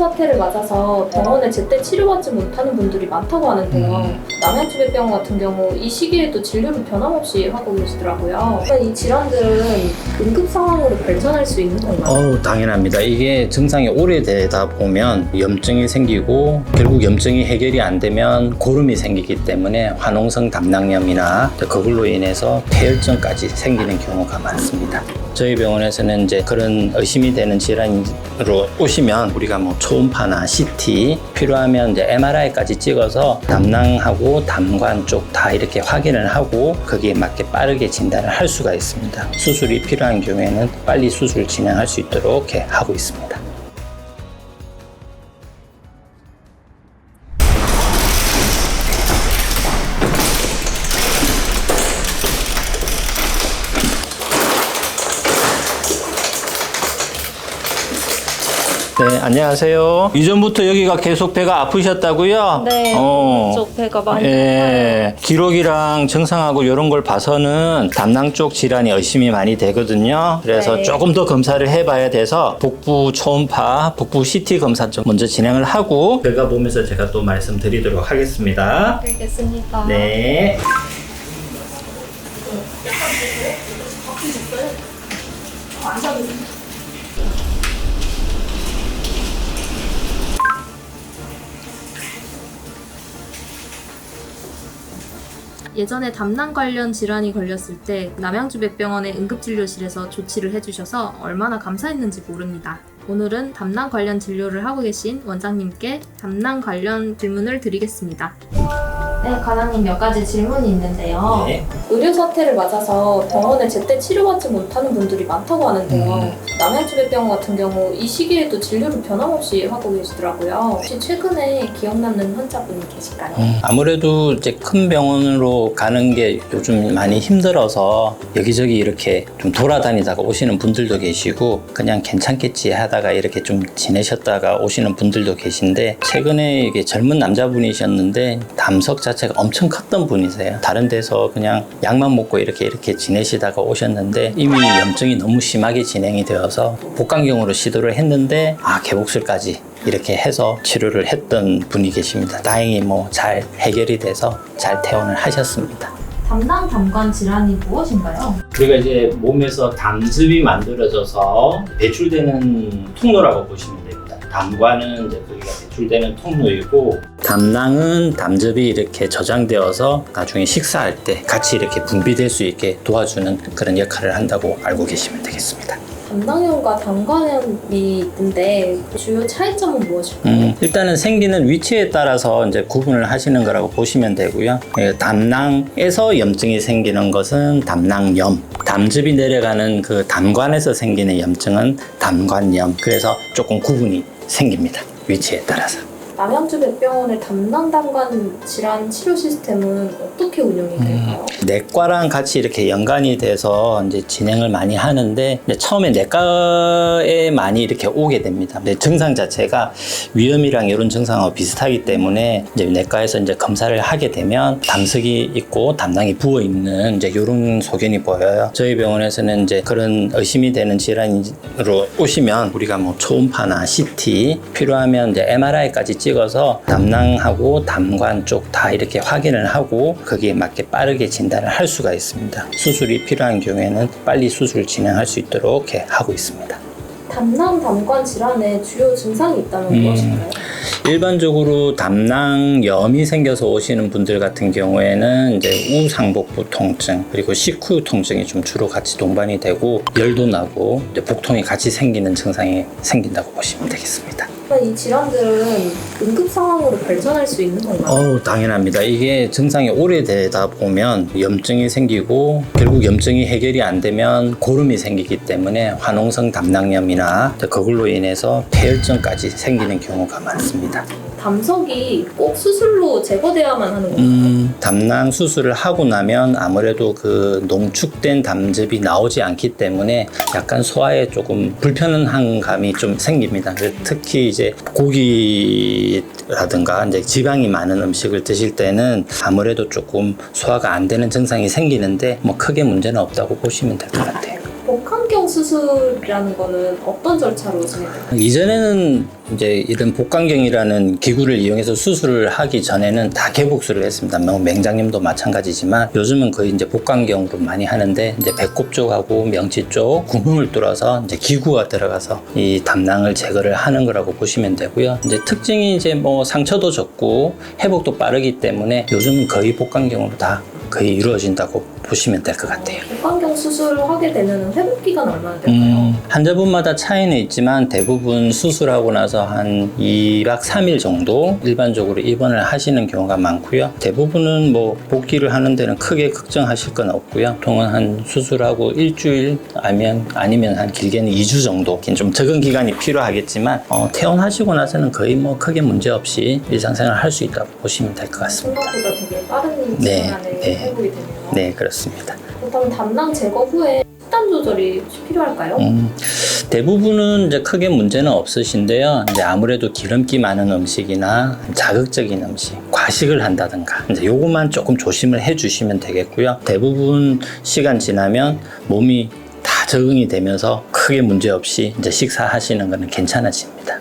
사태를 맞아서 병원에 제때 치료받지 못하는 분들이 많다고 하는데요. 음. 남양주백병원 같은 경우 이 시기에도 진료를 변함없이 하고 계시더라고요. 이 질환들은 응급 상황으로 발전할 수 있는 건가요? 어우, 당연합니다. 이게 증상이 오래되다 보면 염증이 생기고 결국 염증이 해결이 안 되면 고름이 생기기 때문에 화농성 담낭염이나 그걸로 인해서 폐혈증까지 생기는 경우가 많습니다. 저희 병원에서는 이제 그런 의심이 되는 질환으로 오시면 우리가 뭐 초음파나 CT 필요하면 이제 MRI까지 찍어서 담낭하고 담관 쪽 다 이렇게 확인을 하고 거기에 맞게 빠르게 진단을 할 수가 있습니다. 수술이 필요한 경우에는 빨리 수술 진행할 수 있도록 하고 있습니다. 네, 안녕하세요. 이전부터 여기가 계속 배가 아프셨다고요? 네. 어. 쪽 배가 많이 예, 기록이랑 증상하고 이런 걸 봐서는 담낭 쪽 질환이 의심이 많이 되거든요. 그래서 네. 조금 더 검사를 해봐야 돼서 복부 초음파, 복부 CT 검사 좀 먼저 진행을 하고 결과 보면서 제가 또 말씀드리도록 하겠습니다. 알겠습니다. 네. 예전에 담낭 관련 질환이 걸렸을 때 남양주백병원의 응급진료실에서 조치를 해주셔서 얼마나 감사했는지 모릅니다. 오늘은 담낭 관련 진료를 하고 계신 원장님께 담낭 관련 질문을 드리겠습니다. 네, 과장님 몇 가지 질문이 있는데요. 네. 의료 사태를 맞아서 병원에 제때 치료받지 못하는 분들이 많다고 하는데요. 음. 남양주백병원 같은 경우 이 시기에도 진료를 변함없이 하고 계시더라고요. 혹시 최근에 기억 남는 환자분이 계실까요? 음, 아무래도 이제 큰 병원으로 가는 게 요즘 많이 힘들어서 여기저기 이렇게 좀 돌아다니다가 오시는 분들도 계시고 그냥 괜찮겠지 하다가 이렇게 좀 지내셨다가 오시는 분들도 계신데 최근에 이게 젊은 남자분이셨는데 담석 자체가 엄청 컸던 분이세요. 다른 데서 그냥 약만 먹고 이렇게 이렇게 지내시다가 오셨는데 이미 염증이 너무 심하게 진행이 되어서 복강경으로 시도를 했는데 아 개복술까지 이렇게 해서 치료를 했던 분이 계십니다. 다행히 뭐 잘 해결이 돼서 잘 퇴원을 하셨습니다. 담낭 담관 질환이 무엇인가요? 우리가 이제 몸에서 담즙이 만들어져서 배출되는 통로라고 보시면 됩니다. 담관은 이제 거기가 배출되는 통로이고 담낭은 담즙이 이렇게 저장되어서 나중에 식사할 때 같이 이렇게 분비될 수 있게 도와주는 그런 역할을 한다고 알고 계시면 되겠습니다. 담낭염과 담관염이 있는데 주요 차이점은 무엇일까요? 음, 일단은 생기는 위치에 따라서 이제 구분을 하시는 거라고 보시면 되고요. 예, 담낭에서 염증이 생기는 것은 담낭염. 담즙이 내려가는 그 담관에서 생기는 염증은 담관염. 그래서 조금 구분이 생깁니다. 위치에 따라서. 남양주 백병원의 담낭 담관 질환 치료 시스템은 어떻게 운영이 될까요? 내과랑 같이 이렇게 연관이 돼서 이제 진행을 많이 하는데 이제 처음에 내과에 많이 이렇게 오게 됩니다. 근데 증상 자체가 위염이랑 이런 증상하고 비슷하기 때문에 이제 내과에서 이제 검사를 하게 되면 담석이 있고 담낭이 부어 있는 이제 이런 소견이 보여요. 저희 병원에서는 이제 그런 의심이 되는 질환으로 오시면 우리가 뭐 초음파나 CT 필요하면 이제 MRI까지 찍 어서 담낭하고 담관 쪽 다 이렇게 확인을 하고 거기에 맞게 빠르게 진단을 할 수가 있습니다. 수술이 필요한 경우에는 빨리 수술 진행할 수 있도록 하고 있습니다. 담낭 담관 질환의 주요 증상이 있다면 음. 무엇인가요? 일반적으로 담낭염이 생겨서 오시는 분들 같은 경우에는 이제 우상복부 통증 그리고 식후 통증이 좀 주로 같이 동반이 되고 열도 나고 복통이 같이 생기는 증상이 생긴다고 보시면 되겠습니다. 이 질환들은 응급 상황으로 발전할 수 있는 건가요? 어우, 당연합니다. 이게 증상이 오래되다 보면 염증이 생기고 결국 염증이 해결이 안 되면 고름이 생기기 때문에 화농성 담낭염이나 그걸로 인해서 폐혈증까지 생기는 경우가 많습니다. 담석이 꼭 수술로 제거돼야만 하는 건가요? 음, 담낭 수술을 하고 나면 아무래도 그 농축된 담즙이 나오지 않기 때문에 약간 소화에 조금 불편한 감이 좀 생깁니다. 특히 이제 고기라든가 이제 지방이 많은 음식을 드실 때는 아무래도 조금 소화가 안 되는 증상이 생기는데 뭐 크게 문제는 없다고 보시면 될 것 같아요. 수술이라는 거는 어떤 절차로 진행돼요? 이전에는 이제 이런 복강경이라는 기구를 이용해서 수술을 하기 전에는 다 개복술을 했습니다. 뭐 맹장염도 마찬가지지만 요즘은 거의 이제 복강경으로 많이 하는데 이제 배꼽 쪽하고 명치 쪽 구멍을 뚫어서 이제 기구가 들어가서 이 담낭을 제거를 하는 거라고 보시면 되고요. 이제 특징이 이제 뭐 상처도 적고 회복도 빠르기 때문에 요즘은 거의 복강경으로 다 거의 이루어진다고 보시면 될 것 같아요. 복강경 수술을 하게 되면 회복 기간 얼마나 될까요? 음, 환자분마다 차이는 있지만 대부분 수술하고 나서 한 2박 3일 정도 일반적으로 입원을 하시는 경우가 많고요. 대부분은 뭐 복귀를 하는 데는 크게 걱정하실 건 없고요. 보통은 한 수술하고 일주일 아니면 아니면 한 길게는 2주 정도 좀 적은 기간이 필요하겠지만 어, 퇴원하시고 나서는 거의 뭐 크게 문제 없이 일상생활 할 수 있다고 보시면 될 것 같습니다. 생각보다 되게 빠른 네, 시간 안에 네. 회복이 되네요. 네, 그렇습니다. 그렇다면 담낭 제거 후에 식단 조절이 혹시 필요할까요? 음, 대부분은 이제 크게 문제는 없으신데요. 이제 아무래도 기름기 많은 음식이나 자극적인 음식, 과식을 한다든가, 이제 요것만 조금 조심을 해 주시면 되겠고요. 대부분 시간 지나면 몸이 다 적응이 되면서 크게 문제 없이 이제 식사하시는 거는 괜찮아집니다.